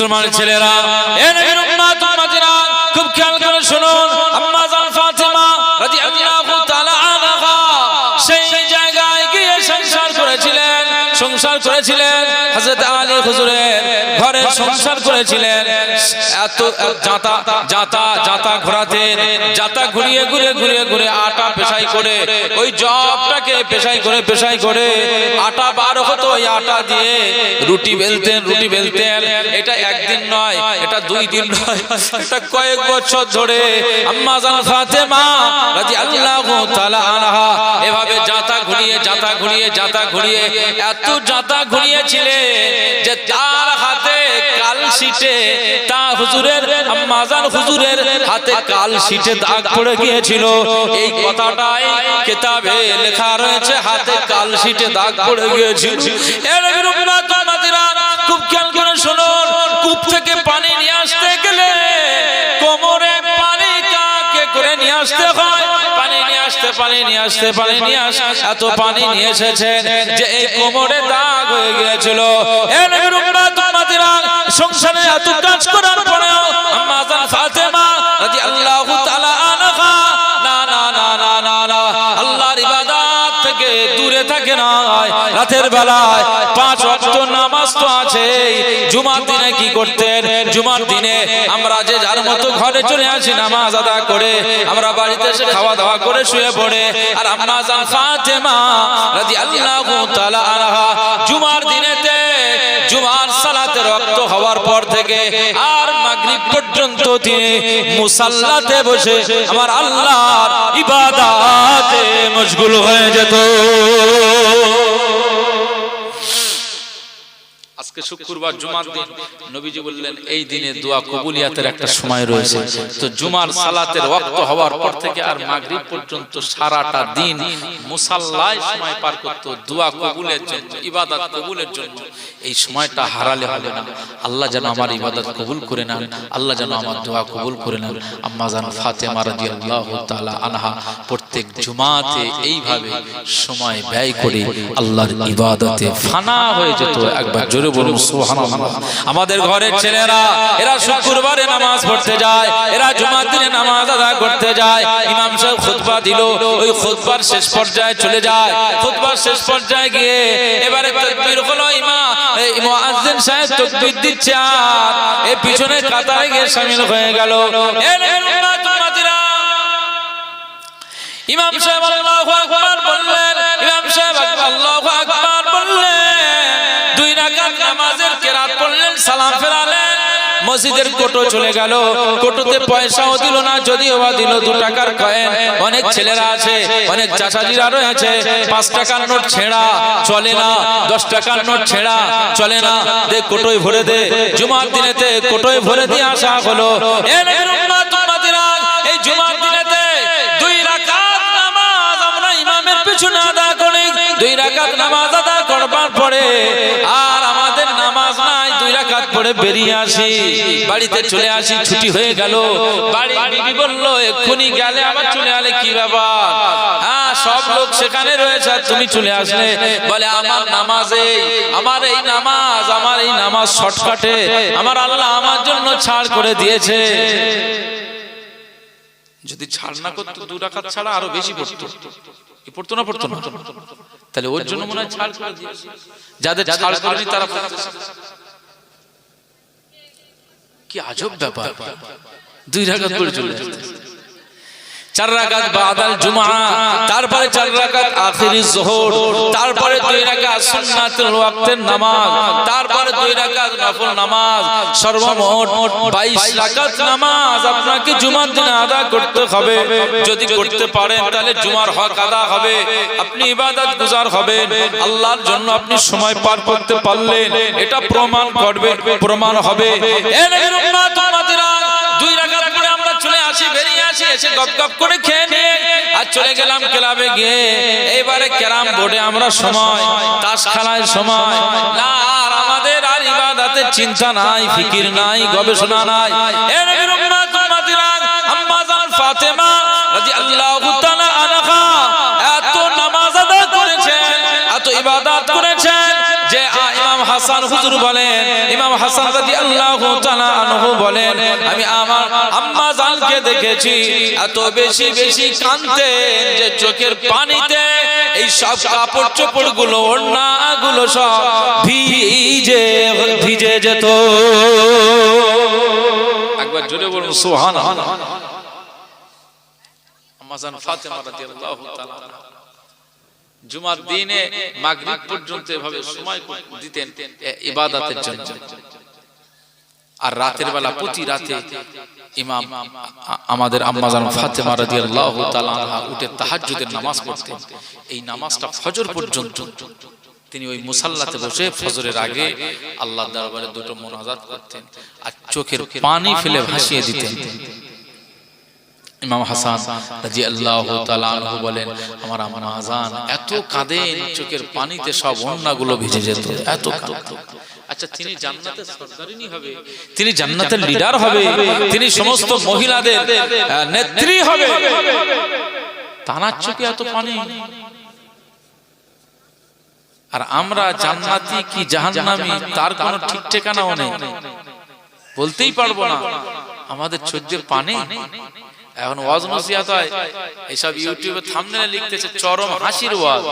মুসলমান ছেলেরা খুব খেয়াল করে শুনুন আম্মা করেছিলেন, হযরত আলী হুজুরের ঘরে সংসার করেছিলেন। এত জাতা জাতা জাতা ঘোরাতেন জাতা ঘুরিয়ে ঘুরিয়ে ঘুরিয়ে ঘুরে আটা পেশাই করে, ওই জবটাকে পেশাই করে পেশাই করে আটা বার হতো ওই আটা দিয়ে। রুটি বেলতেন রুটি বেলতেন। এটা একদিন নয়, এটা দুই দিন নয়, এটা কয়েক বছর ধরে আম্মা জান ফাতেমা রাদিয়াল্লাহু জাতা ঘুরিয়ে এত জাতা ঘুরিয়েছিলেন যে তার হাতে কাল শিটে তা হুজুরের আম্মাজান হুজুরের হাতে কাল শিটে দাগ পড়ে গিয়েছিল এই কথাটাই কিতাবে লেখা রয়েছে, হাতে কাল শিটে দাগ পড়ে গিয়েছিল। এর বিরুদ্ধে খুব খেয়াল করে শুনুন, কূপ থেকে পানি নিয়ে আসতে গেলে কোমরে পানি কাকে করে নিয়ে আসতে হয়। আসতে পানি নিয়ে আসতে পানি নিয়ে আস এত পানি নিয়ে এসেছেন যে এই কোমরে দাগ হয়ে গিয়েছিল। সংসারে এত কাজ করার পরেও ফাতেমা না না না না না না আল্লাহর ইবাদত থেকে দূরে থাকে না। রাতের বেলায় পাঁচ ওয়াক্ত নামাজ তো আছে। জুমার দিনে কি করতেন? জুমার দিনে আমরা যে যার মতো ঘরে চলে আসি, নামাজ আদা করে, আমরা বাড়িতে এসে খাওয়া দাওয়া করে শুয়ে পড়ে। আর আম্মা জান ফাতেমা রাদিয়াল্লাহু তাআলা আনহা, জুমার দিনেতে, জুমার সালাতে রক্ত হওয়ার পর থেকে আর মাগরিব পর্যন্ত তিনি মুসাল্লাতে বসে আমার আল্লাহর ইবাদাতে মশগুল হয়ে যেত। আজকে শুক্রবার জুমার দিন। নবীজি বললেন, এই দিনে দোয়া কবুলিয়াতের একটা সময় রয়েছে। তো জুমার সালাতের ওয়াক্ত হওয়ার পর থেকে আর মাগরিব পর্যন্ত সারাটা দিন মুসাল্লায় সময় পার করত দোয়া কবুলের জন্য, ইবাদত কবুলের জন্য। এই সময়টা হারালে হবে না। আল্লাহ যেন আমার ইবাদত কবুল করে নেন। আল্লাহ যেন আমার দোয়া কবুল করে নেন। আম্মা জান ফাতেমা রাদিয়াল্লাহু তাআলা আনহা প্রত্যেক জুমাতে এইভাবে সময় ব্যয় করে আল্লাহর ইবাদতে ফানা হয়ে যেত। একবার জোরে বলুন আমাদের ঘরের ছেলেরা, এরা শুক্রবারে নামাজ পড়তে যায়, এরা জুমার দিনে নামাজ আদা করতে যায়। ইমাম সাহেব খুতবা দিল, ওই খুতবার শেষ পর্যায়ে চলে যায়। খুতবার শেষ পর্যায়ে গিয়ে এবারে তাকবীর হলো ইমাম মুয়াজ্জিন সাহেব তাকবীর দিচ্ছে আর এই পিছনে কাতারে গিয়ে শামিল হয়ে গেল। ইমাম সাহেব আল্লাহু মসজিদের কোটো চলে গেল। কোটোতে পয়সাও দিল না, যদিও বা দিল দু টাকার কয়েন। অনেক ছেলেরা আছে, অনেক চাচাজিরা রয়েছে। পাঁচ টাকার নোট ছেঁড়া, চলে না। দশ টাকার নোট ছেঁড়া, চলে না। দে, কোটোয় ভরে দে। জুমার দিনেতে কোটোয় ভরে দিয়ে আসা হলো। দুই রাকাত নামাজ আমরা নামাজ আদা করবার পরে আর দুই পরে বেরিয়ে আসি, বাড়িতে চলে আসি, ছুটি হয়ে গেল। বাড়ি বিবি বলল, এক্ষুনি গেলে আবার চলে আলে কি ব্যাপার? হ্যাঁ সব লোক সেখানে রয়েছে তুমি চলে আসলে। বলে, আমার নামাজে আমার এই নামাজ, আমার এই নামাজ শর্টকাটে, আমার আল্লাহ আমার জন্য ছাড় করে দিয়েছে। যদি ছাড় না করতো, দু রাকাত ছাড়া আরও বেশি পড়তো। পড়তো না পড়তো না? তাহলে ওর জন্য মনে হয় ছাড় যাদের ছাড় করেনি, তারা কি আজব ব্যাপার। দুই রাগাত করে চলে যাচ্ছে। চার রাকাত বাদাল জুমা তারপরে চার আখিরি তারপরে দুই সুন্নাতুল ওয়াক্তের নামাজ, তারপরে দুই নফল নামাজ, সর্বমোট 22 রাকাত নামাজ আপনাকে জুমার দিনে আদা করতে হবে। যদি করতে পারেন, তাহলে জুমার হক আদা হবে। আপনি ইবাদত গুজার হবেন। আল্লাহর জন্য আপনি সময় পার করতে পারলেন। এটা প্রমাণ করবে, প্রমাণ হবে। আসি বেরিয়ে আসি, এসে গপ গপ করে খেয়ে নিয়ে আর চলে গেলাম ক্লাবে গিয়ে। এইবারে ক্যারাম বোর্ডে আমরা সময়, তাস খেলায় সময়। আর আমাদের আর ইবাদতের চিন্তা নাই, ফিকির নাই, গবেষণা নাই। ইবাদত হাসান হুজুর বলেন, ইমাম হাসান রাদিয়াল্লাহু তাআলা আনহু বলেন দেখেছি এত বেশি বেশি কাঁদতেন যে চোখের পানিতে এই সব কাপড় চোপড়গুলো ওড়না গুলো সব ভিজে ভিজে যেত। একবার জোরে বলুন তাআলা জুমার দিনে মাগরিব পর্যন্ত এভাবে সময় দিতেন ইবাদতের জন্য। আর রাতের বেলা প্রতি রাতে ইমাম আমাদের আম্মাজান ফাতেমা রাদিয়াল্লাহু তাআলা আনহা উঠে তাহাজ্জুদের নামাজ পড়তেন। এই নামাজটা ফজর পর্যন্ত তিনি ওই মুসাল্লাতে বসে ফজরের আগে আল্লাহর দরবারে দুটো মোনাজাত করতেন আর চোখের পানি ফেলে ভাসিয়ে দিতেন। ইমাম হাসান রাজি আল্লাহ আনহু বলেন আমার আম্মা আজান এত কাঁদেন চোখের পানিতে সব অন্যগুলো ভিজে যেত এত কাঁদতো আচ্ছা তিনি জান্নাতের সর্দারিনী হবে। তিনি জান্নাতের লিডার হবে। তিনি সমস্ত মহিলাদের নেত্রী হবে। তানার চোখে এত পানি। আর আমরা জান্নাতি কি জাহান্নামী? তার কোনো ঠিক ঠিকানাও নেই। বলতেই পারব না। আমাদের চোখের পানি। এখন ওয়াজ নসিহাত হয়। এইসব ইউটিউবে থামনেলে লিখতেছে চরম হাসির ওয়াজ।